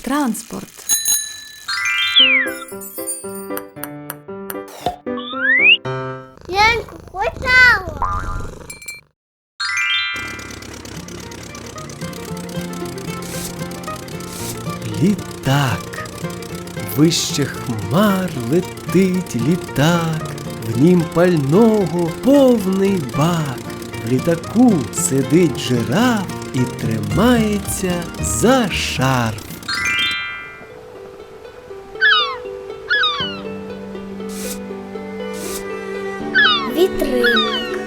транспорт. Янку. Літак. Вище хмар летить літак, в нім пального повний бак. В літаку сидить жираф і тримається за шарф. Вітрильник.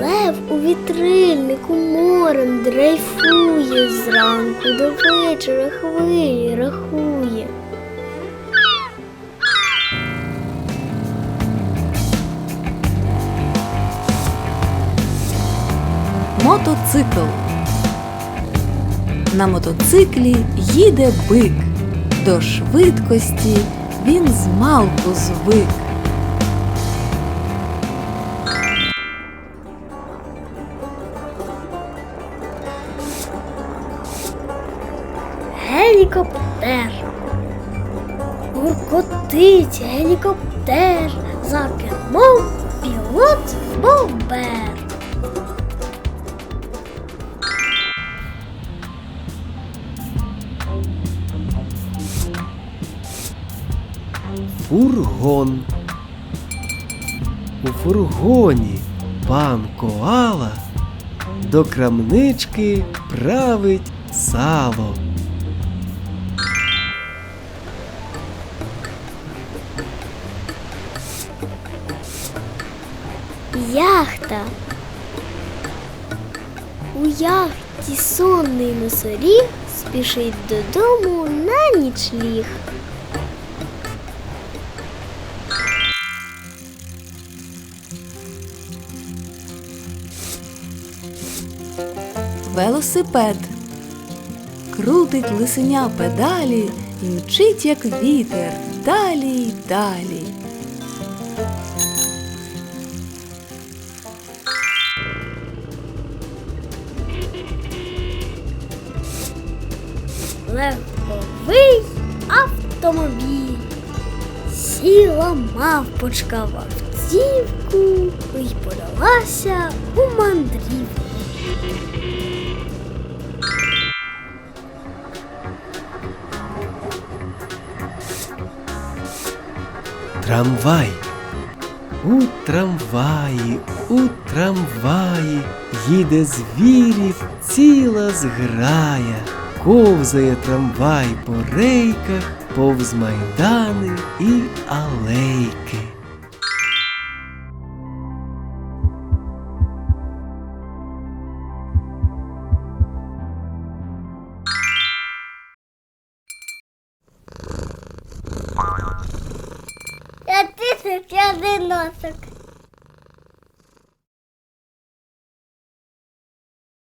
Лев у вітрильнику морем дрейфує зранку до вечора хвилі рахує. Мотоцикл. На мотоциклі їде бик. До швидкості він змалку звик. Гелікоптер. Гуркотить гелікоптер. За кермом пілот бомбер. Фургон. У фургоні пан Коала до крамнички править сало. Яхта. У яхті сонний носоріг спішить додому на нічліг. Велосипед. Крутить лисеня педалі і мчить, як вітер, далі й далі. Легковий автомобіль. Сіла мавпочка в автівку і подалася у мандрівку. Трамвай. У трамваї, у трамваї їде звірів ціла зграя. Ковзає трамвай по рейках, повз майдани і алейки. Я тисяча одиносок.